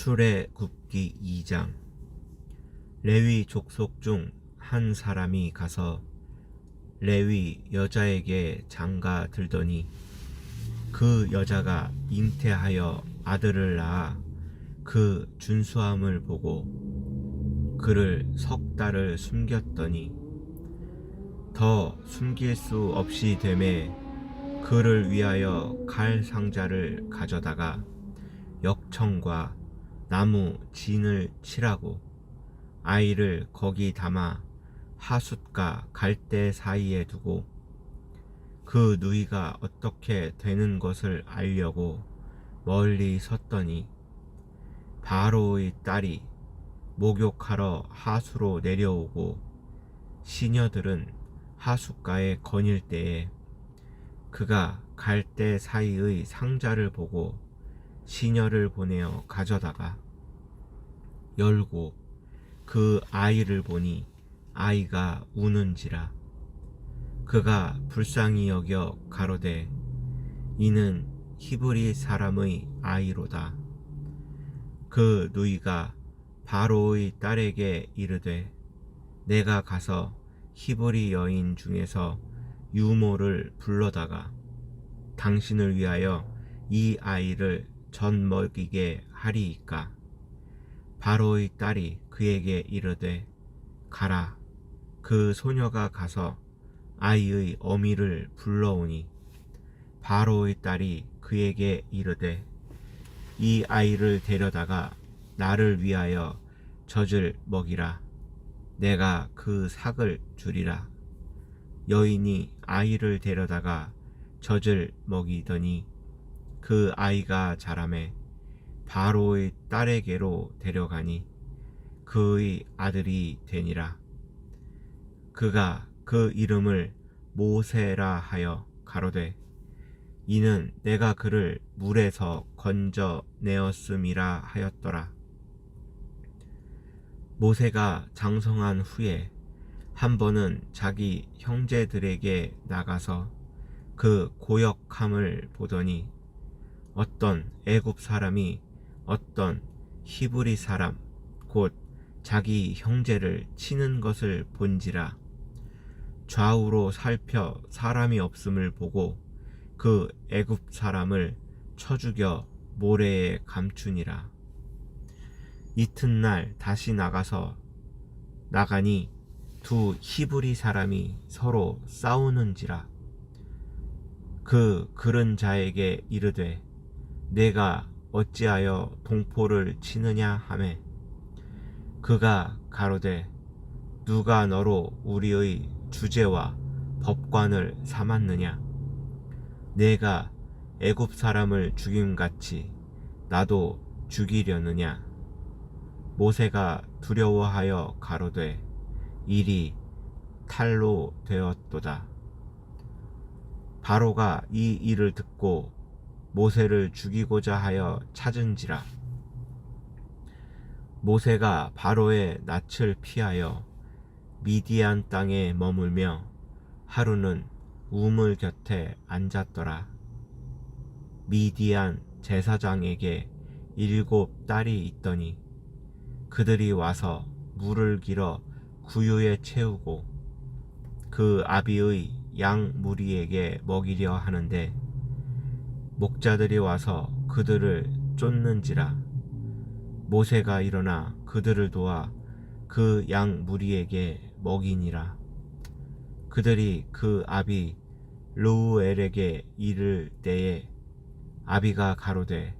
출애굽기 2장. 레위 족속 중 한 사람이 가서 레위 여자에게 장가 들더니 그 여자가 잉태하여 아들을 낳아 그 준수함을 보고 그를 석 달을 숨겼더니 더 숨길 수 없이 되매 그를 위하여 칼 상자를 가져다가 역청과 나무 진을 칠하고 아이를 거기 담아 하숫과 갈대 사이에 두고 그 누이가 어떻게 되는 것을 알려고 멀리 섰더니 바로의 딸이 목욕하러 하수로 내려오고 시녀들은 하숫가에 거닐 때에 그가 갈대 사이의 상자를 보고 시녀를 보내어 가져다가 열고 그 아이를 보니 아이가 우는지라. 그가 불쌍히 여겨 가로되 이는 히브리 사람의 아이로다. 그 누이가 바로의 딸에게 이르되 내가 가서 히브리 여인 중에서 유모를 불러다가 당신을 위하여 이 아이를 전 먹이게 하리이까? 바로의 딸이 그에게 이르되 가라 그 소녀가 가서 아이의 어미를 불러오니. 바로의 딸이 그에게 이르되 이 아이를 데려다가 나를 위하여 젖을 먹이라. 내가 그 삭을 주리라. 여인이 아이를 데려다가 젖을 먹이더니 그 아이가 자라매 바로의 딸에게로 데려가니 그의 아들이 되니라. 그가 그 이름을 모세라 하여 가로되 이는 내가 그를 물에서 건져 내었음이라 하였더라. 모세가 장성한 후에 한 번은 자기 형제들에게 나가서 그 고역함을 보더니 어떤 애굽 사람이 어떤 히브리 사람 곧 자기 형제를 치는 것을 본지라. 좌우로 살펴 사람이 없음을 보고 그 애굽 사람을 쳐 죽여 모래에 감추니라. 이튿날 다시 나가서 나가니 두 히브리 사람이 서로 싸우는지라. 그 그른 자에게 이르되 내가 어찌하여 동포를 치느냐 하매 그가 가로되 누가 너로 우리의 주제와 법관을 삼았느냐? 내가 애굽 사람을 죽임같이 나도 죽이려느냐? 모세가 두려워하여 가로되 일이 탈로 되었도다. 바로가 이 일을 듣고 모세를 죽이고자 하여 찾은지라. 모세가 바로의 낯을 피하여 미디안 땅에 머물며 하루는 우물 곁에 앉았더라. 미디안 제사장에게 일곱 딸이 있더니 그들이 와서 물을 길어 구유에 채우고 그 아비의 양 무리에게 먹이려 하는데 목자들이 와서 그들을 쫓는지라. 모세가 일어나 그들을 도와 그 양 무리에게 먹이니라. 그들이 그 아비 루엘에게 이를 때에 아비가 가로되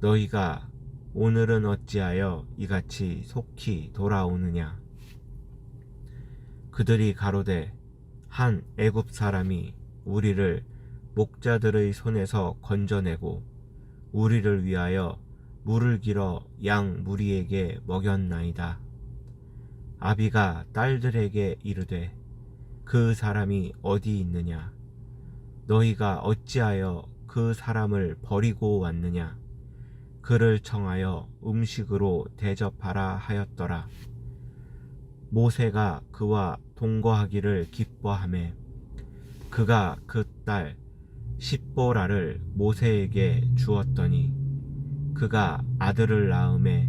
너희가 오늘은 어찌하여 이같이 속히 돌아오느냐? 그들이 가로되 한 애굽 사람이 우리를 목자들의 손에서 건져내고 우리를 위하여 물을 길어 양 무리에게 먹였나이다. 아비가 딸들에게 이르되 그 사람이 어디 있느냐? 너희가 어찌하여 그 사람을 버리고 왔느냐? 그를 청하여 음식으로 대접하라 하였더라. 모세가 그와 동거하기를 기뻐하매 그가 그 딸 십보라를 모세에게 주었더니 그가 아들을 낳음에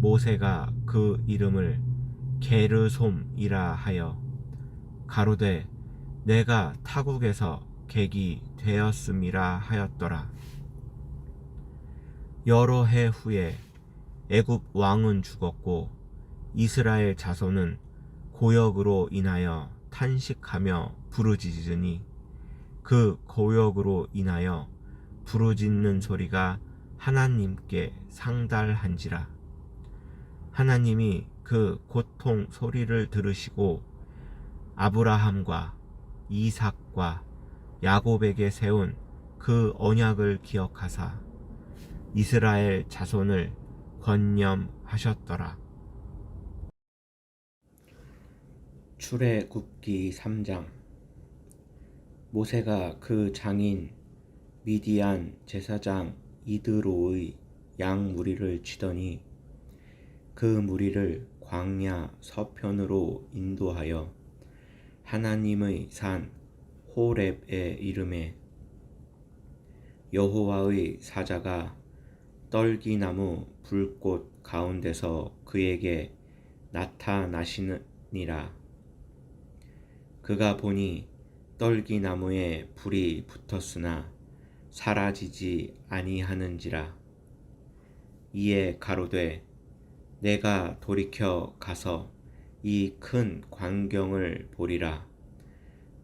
모세가 그 이름을 게르솜이라 하여 가로되 내가 타국에서 객이 되었음이라 하였더라. 여러 해 후에 애굽 왕은 죽었고 이스라엘 자손은 고역으로 인하여 탄식하며 부르짖으니 그 고역으로 인하여 부르짖는 소리가 하나님께 상달한지라 하나님이 그 고통 소리를 들으시고 아브라함과 이삭과 야곱에게 세운 그 언약을 기억하사 이스라엘 자손을 권념하셨더라. 출애굽기 3장 모세가 그 장인 미디안 제사장 이드로의 양 무리를 치더니 그 무리를 광야 서편으로 인도하여 하나님의 산 호렙에 이름에 여호와의 사자가 떨기나무 불꽃 가운데서 그에게 나타나시니라. 그가 보니 떨기 나무에 불이 붙었으나 사라지지 아니하는지라. 이에 가로되 내가 돌이켜 가서 이 큰 광경을 보리라.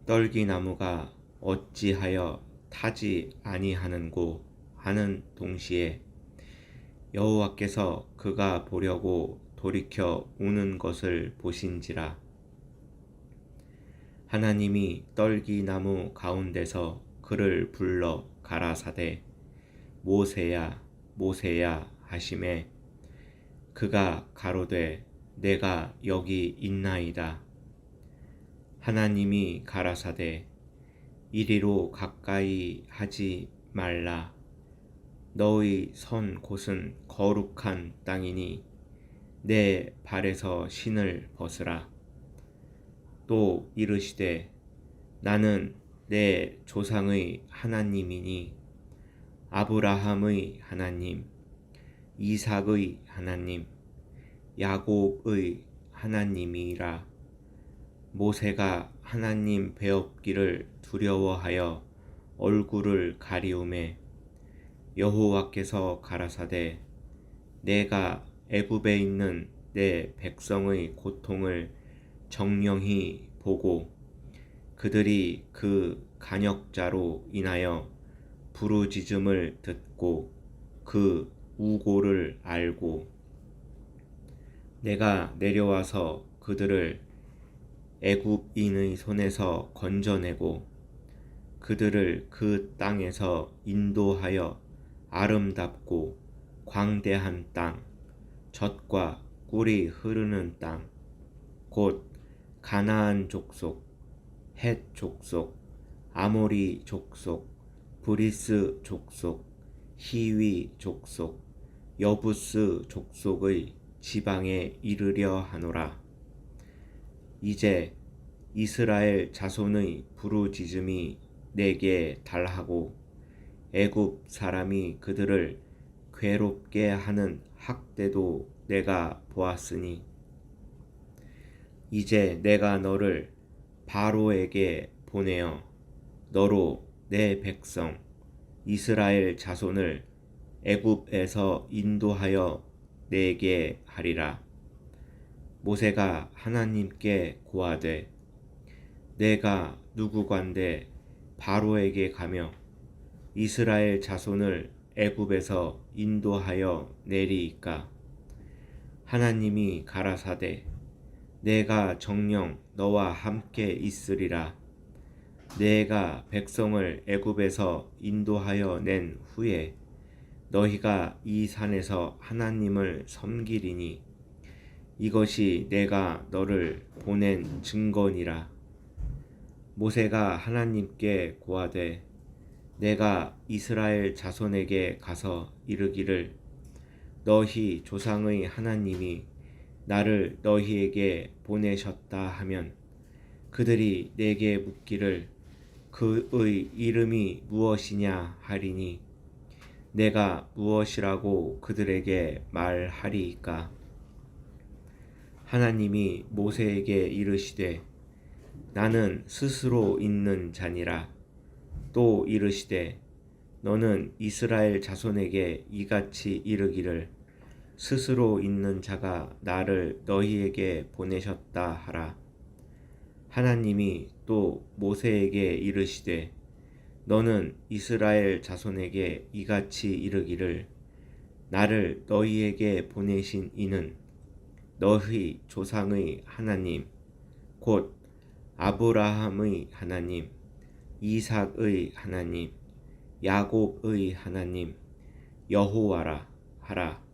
떨기 나무가 어찌하여 타지 아니하는고 하는 동시에 여호와께서 그가 보려고 돌이켜 오는 것을 보신지라. 하나님이 떨기 나무 가운데서 그를 불러 가라사대 모세야 모세야 하심에 그가 가로되 내가 여기 있나이다. 하나님이 가라사대 이리로 가까이 하지 말라. 너의 선 곳은 거룩한 땅이니 내 발에서 신을 벗으라. 또 이르시되 나는 내 조상의 하나님이니 아브라함의 하나님, 이삭의 하나님, 야곱의 하나님이라. 모세가 하나님 배웠기를 두려워하여 얼굴을 가리움에 여호와께서 가라사대 내가 애굽에 있는 내 백성의 고통을 정령히 보고 그들이 그 간역자로 인하여 부르짖음을 듣고 그 우고를 알고 내가 내려와서 그들을 애굽인의 손에서 건져내고 그들을 그 땅에서 인도하여 아름답고 광대한 땅, 젖과 꿀이 흐르는 땅, 곧 가나안 족속, 헷 족속, 아모리 족속, 브리스 족속, 히위 족속, 여부스 족속의 지방에 이르려 하노라. 이제 이스라엘 자손의 부르짖음이 내게 달하고 애굽 사람이 그들을 괴롭게 하는 학대도 내가 보았으니 이제 내가 너를 바로에게 보내어 너로 내 백성 이스라엘 자손을 애굽에서 인도하여 내게 하리라. 모세가 하나님께 고하되 내가 누구관데 바로에게 가며 이스라엘 자손을 애굽에서 인도하여 내리이까 하나님이 가라사대 내가 정령 너와 함께 있으리라. 내가 백성을 애굽에서 인도하여 낸 후에 너희가 이 산에서 하나님을 섬기리니 이것이 내가 너를 보낸 증거니라. 모세가 하나님께 고하되 내가 이스라엘 자손에게 가서 이르기를 너희 조상의 하나님이 나를 너희에게 보내셨다 하면 그들이 내게 묻기를 그의 이름이 무엇이냐 하리니 내가 무엇이라고 그들에게 말하리이까? 하나님이 모세에게 이르시되 나는 스스로 있는 자니라 또 이르시되 너는 이스라엘 자손에게 이같이 이르기를 스스로 있는 자가 나를 너희에게 보내셨다 하라. 하나님이 또 모세에게 이르시되 너는 이스라엘 자손에게 이같이 이르기를 나를 너희에게 보내신 이는 너희 조상의 하나님 곧 아브라함의 하나님 이삭의 하나님 야곱의 하나님 여호와라 하라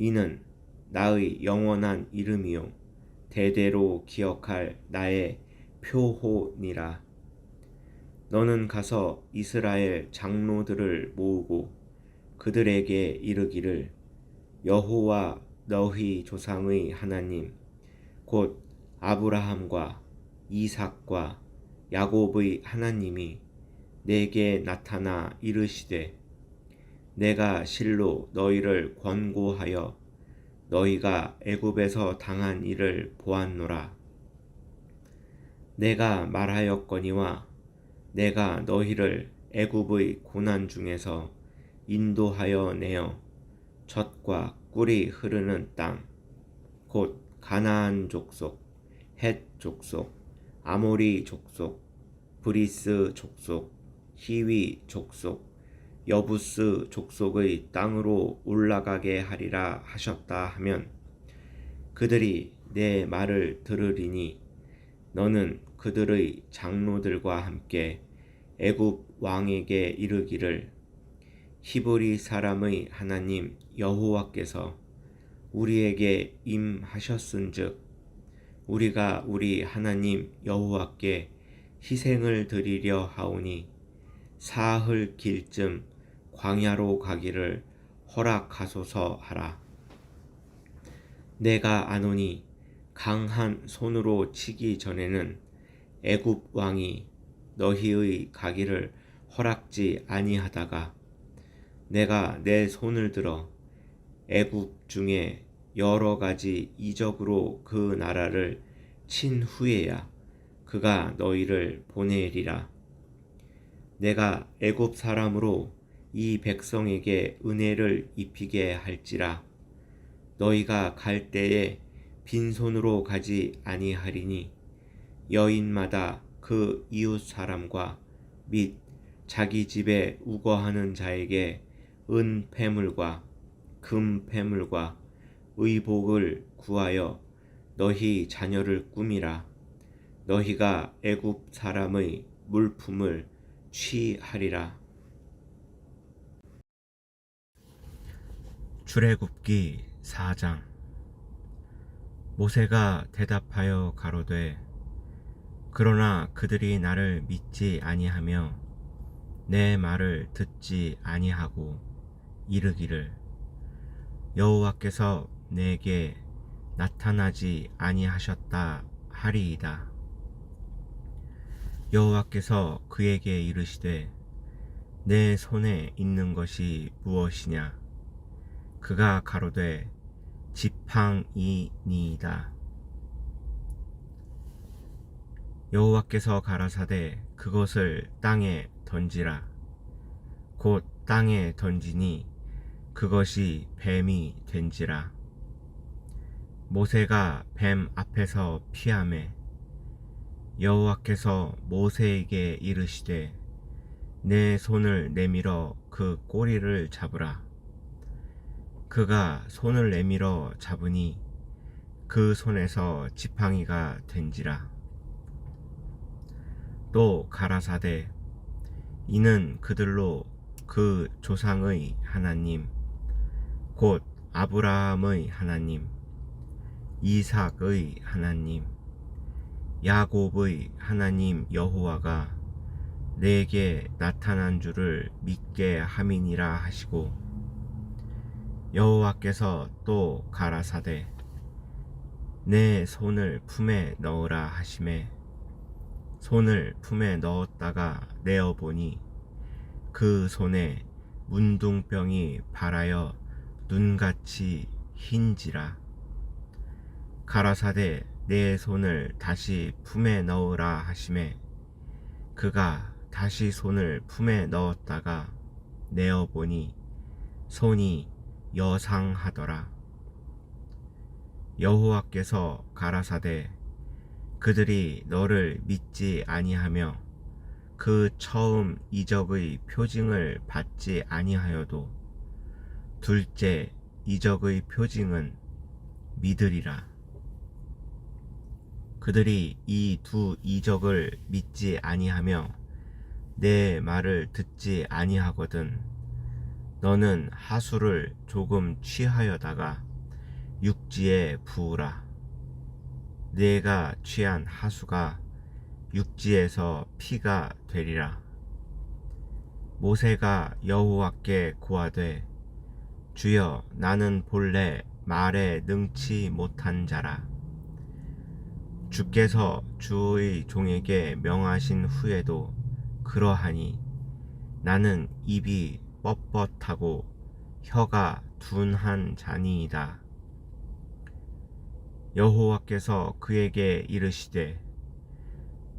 이는 나의 영원한 이름이요. 대대로 기억할 나의 표호니라. 너는 가서 이스라엘 장로들을 모으고 그들에게 이르기를 여호와 너희 조상의 하나님 곧 아브라함과 이삭과 야곱의 하나님이 내게 나타나 이르시되 내가 실로 너희를 권고하여 너희가 애굽에서 당한 일을 보았노라. 내가 말하였거니와 내가 너희를 애굽의 고난 중에서 인도하여 내어 젖과 꿀이 흐르는 땅 곧 가나안 족속 헷 족속 아모리 족속 브리스 족속 히위 족속 여부스 족속의 땅으로 올라가게 하리라 하셨다 하면 그들이 내 말을 들으리니 너는 그들의 장로들과 함께 애굽 왕에게 이르기를 히브리 사람의 하나님 여호와께서 우리에게 임하셨은즉 우리가 우리 하나님 여호와께 희생을 드리려 하오니 사흘 길쯤 광야로 가기를 허락하소서 하라. 내가 아노니 강한 손으로 치기 전에는 애굽 왕이 너희의 가기를 허락지 아니하다가 내가 내 손을 들어 애굽 중에 여러 가지 이적으로 그 나라를 친 후에야 그가 너희를 보내리라. 내가 애굽 사람으로 이 백성에게 은혜를 입히게 할지라. 너희가 갈 때에 빈손으로 가지 아니하리니 여인마다 그 이웃 사람과 및 자기 집에 우거하는 자에게 은 패물과 금 패물과 의복을 구하여 너희 자녀를 꾸미라. 너희가 애굽 사람의 물품을 취하리라 출애굽기 4장 모세가 대답하여 가로되 그러나 그들이 나를 믿지 아니하며 내 말을 듣지 아니하고 이르기를 여호와께서 내게 나타나지 아니하셨다 하리이다. 여호와께서 그에게 이르시되 내 손에 있는 것이 무엇이냐? 그가 가로되 지팡이니이다. 여호와께서 가라사대 그것을 땅에 던지라. 곧 땅에 던지니 그것이 뱀이 된지라. 모세가 뱀 앞에서 피함에 여호와께서 모세에게 이르시되 내 손을 내밀어 그 꼬리를 잡으라. 그가 손을 내밀어 잡으니 그 손에서 지팡이가 된지라. 또 가라사대 이는 그들로 그 조상의 하나님 곧 아브라함의 하나님 이삭의 하나님 야곱의 하나님 여호와가 내게 나타난 줄을 믿게 함이니라 하시고 여호와께서 또 가라사대 내 손을 품에 넣으라 하심에 손을 품에 넣었다가 내어 보니 그 손에 문둥병이 발하여 눈같이 흰지라. 가라사대 내 손을 다시 품에 넣으라 하심에 그가 다시 손을 품에 넣었다가 내어 보니 손이 여상하더라 여호와께서 가라사대 그들이 너를 믿지 아니하며 그 처음 이적의 표징을 받지 아니하여도 둘째 이적의 표징은 믿으리라. 그들이 이 두 이적을 믿지 아니하며 내 말을 듣지 아니하거든 너는 하수를 조금 취하여다가 육지에 부으라. 내가 취한 하수가 육지에서 피가 되리라. 모세가 여호와께 고하되 주여 나는 본래 말에 능치 못한 자라. 주께서 주의 종에게 명하신 후에도 그러하니 나는 입이 뻣뻣하고 혀가 둔한 자니이다. 여호와께서 그에게 이르시되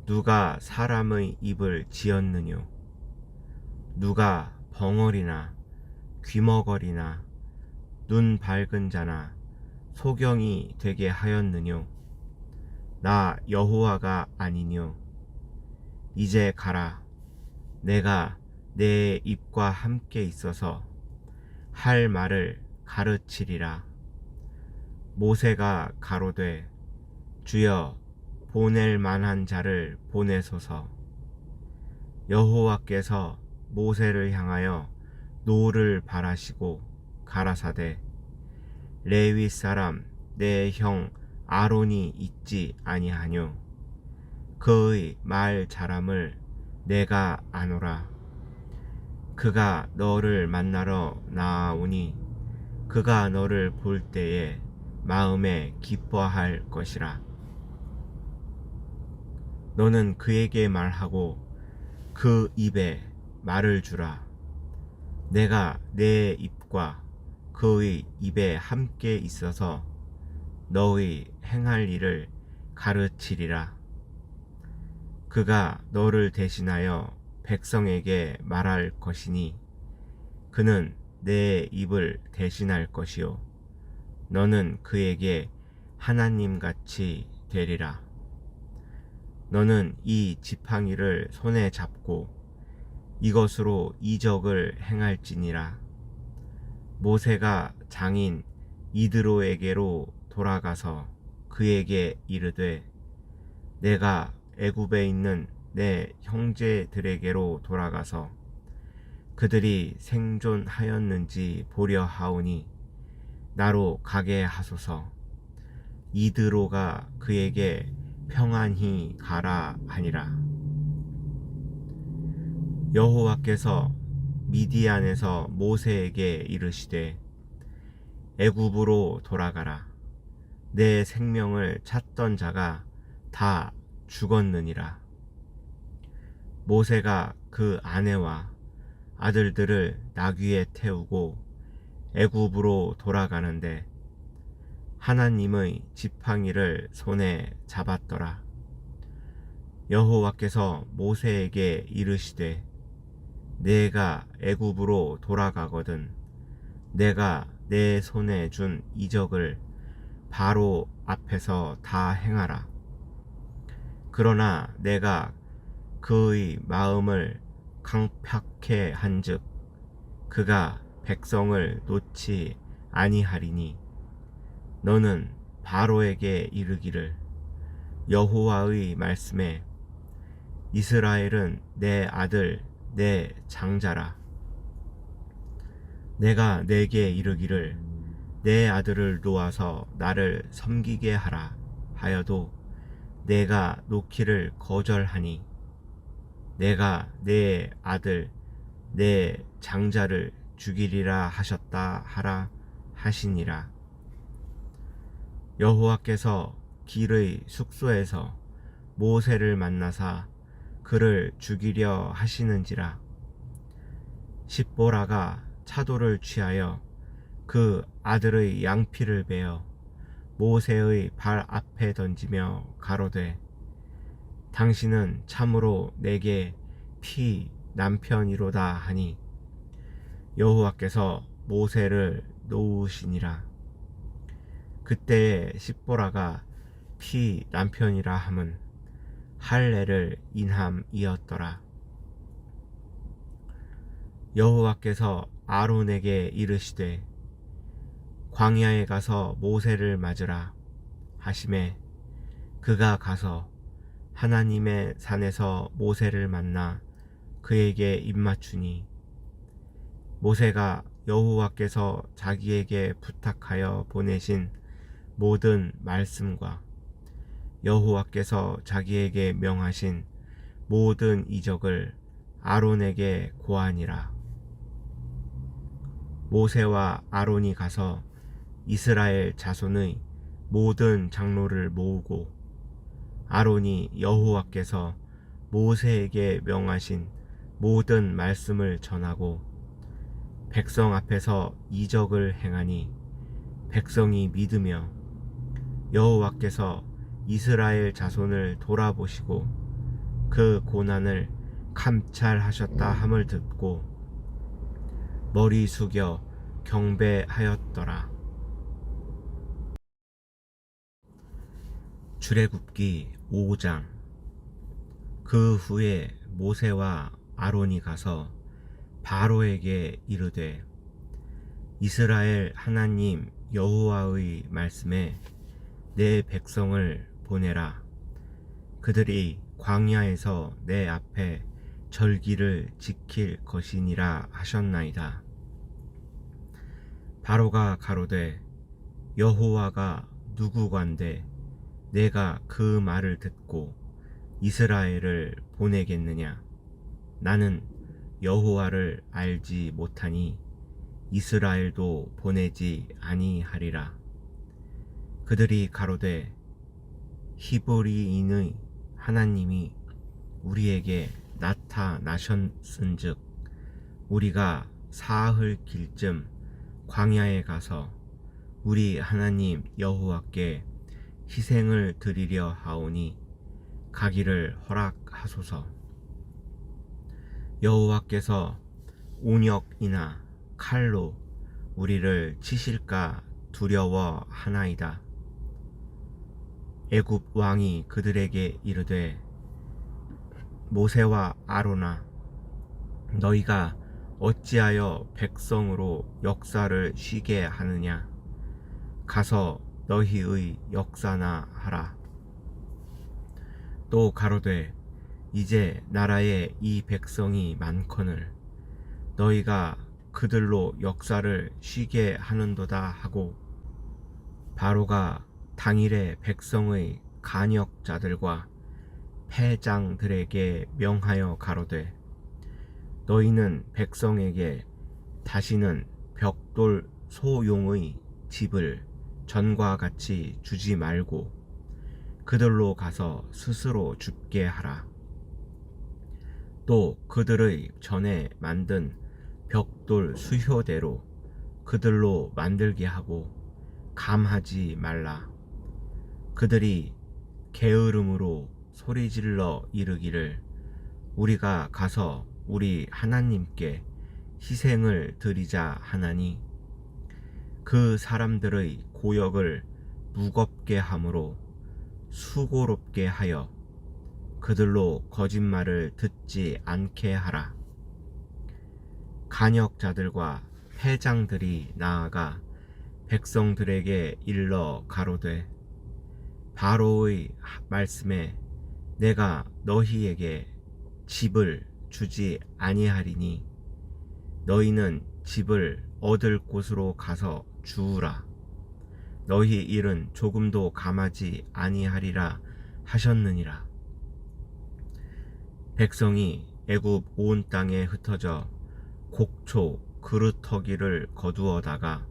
누가 사람의 입을 지었느뇨? 누가 벙어리나 귀머거리나 눈 밝은 자나 소경이 되게 하였느뇨? 나 여호와가 아니뇨. 이제 가라. 내가 내 입과 함께 있어서 할 말을 가르치리라. 모세가 가로되 주여 보낼 만한 자를 보내소서. 여호와께서 모세를 향하여 노를 바라시고 가라사대 레위 사람 내 형 아론이 있지 아니하뇨. 그의 말 잘함을 내가 아노라 그가 너를 만나러 나아오니 그가 너를 볼 때에 마음에 기뻐할 것이라. 너는 그에게 말하고 그 입에 말을 주라. 내가 내 입과 그의 입에 함께 있어서 너의 행할 일을 가르치리라. 그가 너를 대신하여 백성에게 말할 것이니 그는 내 입을 대신할 것이요. 너는 그에게 하나님 같이 되리라. 너는 이 지팡이를 손에 잡고 이것으로 이적을 행할지니라. 모세가 장인 이드로에게로 돌아가서 그에게 이르되 내가 애굽에 있는 내 형제들에게로 돌아가서 그들이 생존하였는지 보려 하오니 나로 가게 하소서. 이드로가 그에게 평안히 가라 하니라. 여호와께서 미디안에서 모세에게 이르시되 애굽으로 돌아가라. 내 생명을 찾던 자가 다 죽었느니라 모세가 그 아내와 아들들을 나귀에 태우고 애굽으로 돌아가는데 하나님의 지팡이를 손에 잡았더라. 여호와께서 모세에게 이르시되 내가 애굽으로 돌아가거든 내가 내 손에 준 이적을 바로 앞에서 다 행하라. 그러나 내가 그의 마음을 강팍해 한즉 그가 백성을 놓지 아니하리니 너는 바로에게 이르기를 여호와의 말씀에 이스라엘은 내 아들 내 장자라. 내가 내게 이르기를 내 아들을 놓아서 나를 섬기게 하라 하여도 내가 놓기를 거절하니 내가 내 아들 내 장자를 죽이리라 하셨다 하라 하시니라. 여호와께서 길의 숙소에서 모세를 만나사 그를 죽이려 하시는지라. 십보라가 차도를 취하여 그 아들의 양피를 베어 모세의 발 앞에 던지며 가로되 당신은 참으로 내게 피 남편이로다 하니 여호와께서 모세를 놓으시니라. 그때에 십보라가 피 남편이라 함은 할례를 인함이었더라. 여호와께서 아론에게 이르시되 광야에 가서 모세를 맞으라 하심에 그가 가서 하나님의 산에서 모세를 만나 그에게 입맞추니 모세가 여호와께서 자기에게 부탁하여 보내신 모든 말씀과 여호와께서 자기에게 명하신 모든 이적을 아론에게 고하니라. 모세와 아론이 가서 이스라엘 자손의 모든 장로를 모으고 아론이 여호와께서 모세에게 명하신 모든 말씀을 전하고 백성 앞에서 이적을 행하니 백성이 믿으며 여호와께서 이스라엘 자손을 돌아보시고 그 고난을 감찰하셨다 함을 듣고 머리 숙여 경배하였더라. 출애굽기 5장. 그 후에 모세와 아론이 가서 바로에게 이르되 이스라엘 하나님 여호와의 말씀에 내 백성을 보내라. 그들이 광야에서 내 앞에 절기를 지킬 것이니라 하셨나이다. 바로가 가로되 여호와가 누구관데 내가 그 말을 듣고 이스라엘을 보내겠느냐? 나는 여호와를 알지 못하니 이스라엘도 보내지 아니하리라. 그들이 가로되 히브리인의 하나님이 우리에게 나타나셨은즉 우리가 사흘 길쯤 광야에 가서 우리 하나님 여호와께 희생을 드리려 하오니 가기를 허락하소서. 여호와께서 온역이나 칼로 우리를 치실까 두려워 하나이다. 애굽 왕이 그들에게 이르되 모세와 아로나 너희가 어찌하여 백성으로 역사를 쉬게 하느냐 가서 너희의 역사나 하라. 또 가로되 이제 나라에 이 백성이 많거늘 너희가 그들로 역사를 쉬게 하는도다 하고 바로가 당일에 백성의 간역자들과 패장들에게 명하여 가로되 너희는 백성에게 다시는 벽돌 소용의 집을 전과 같이 주지 말고 그들로 가서 스스로 죽게 하라. 또 그들의 전에 만든 벽돌 수효대로 그들로 만들게 하고 감하지 말라. 그들이 게으름으로 소리 질러 이르기를 우리가 가서 우리 하나님께 희생을 드리자 하나니 그 사람들의 고역을 무겁게 함으로 수고롭게 하여 그들로 거짓말을 듣지 않게 하라. 간역자들과 패장들이 나아가 백성들에게 일러 가로되 바로의 말씀에 내가 너희에게 집을 주지 아니하리니 너희는 집을 얻을 곳으로 가서 주우라. 너희 일은 조금도 감하지 아니하리라 하셨느니라. 백성이 애굽 온 땅에 흩어져 곡초 그루터기를 거두어다가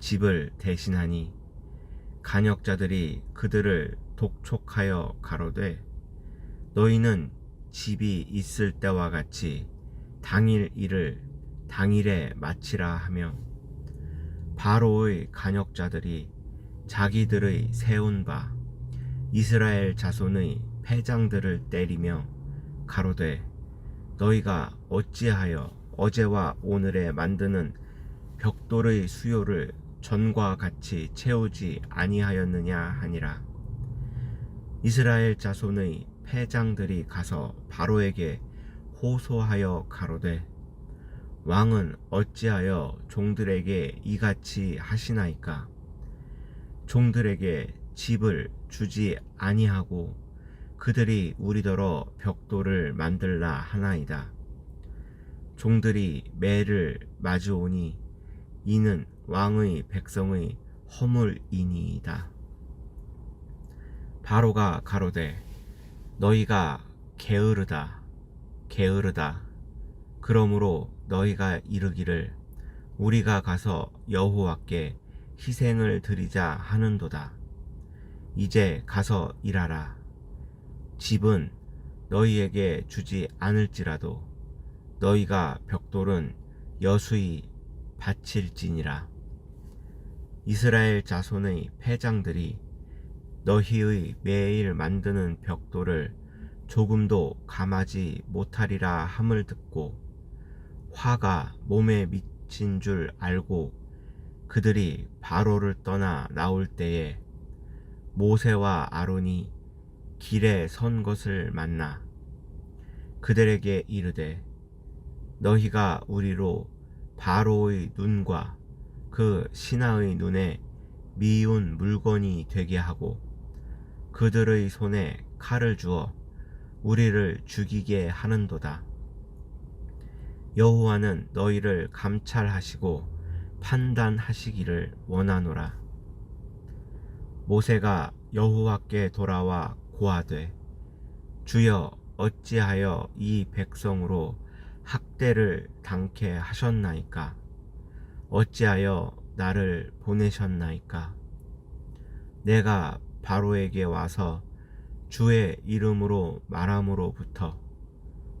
집을 대신하니 간역자들이 그들을 독촉하여 가로되 너희는 집이 있을 때와 같이 당일 일을 당일에 마치라 하며 바로의 간역자들이 자기들의 세운 바 이스라엘 자손의 패장들을 때리며 가로되 너희가 어찌하여 어제와 오늘에 만드는 벽돌의 수요를 전과 같이 채우지 아니하였느냐 하니라. 이스라엘 자손의 패장들이 가서 바로에게 호소하여 가로되 왕은 어찌하여 종들에게 이같이 하시나이까 종들에게 집을 주지 아니하고 그들이 우리더러 벽돌을 만들라 하나이다. 종들이 매를 마주오니 이는 왕의 백성의 허물이니이다. 바로가 가로되 너희가 게으르다 게으르다. 그러므로 너희가 이르기를 우리가 가서 여호와께 희생을 드리자 하는도다. 이제 가서 일하라. 집은 너희에게 주지 않을지라도 너희가 벽돌은 여수히 바칠지니라. 이스라엘 자손의 패장들이 너희의 매일 만드는 벽돌을 조금도 감하지 못하리라 함을 듣고 화가 몸에 미친 줄 알고 그들이 바로를 떠나 나올 때에 모세와 아론이 길에 선 것을 만나 그들에게 이르되 너희가 우리로 바로의 눈과 그 신하의 눈에 미운 물건이 되게 하고 그들의 손에 칼을 주어 우리를 죽이게 하는도다. 여호와는 너희를 감찰하시고 판단하시기를 원하노라. 모세가 여호와께 돌아와 고하되 주여 어찌하여 이 백성으로 학대를 당케 하셨나이까 어찌하여 나를 보내셨나이까 내가 바로에게 와서 주의 이름으로 말함으로부터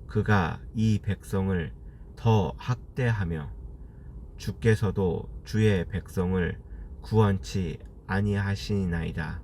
그가 이 백성을 더 학대하며 주께서도 주의 백성을 구원치 아니하시나이다.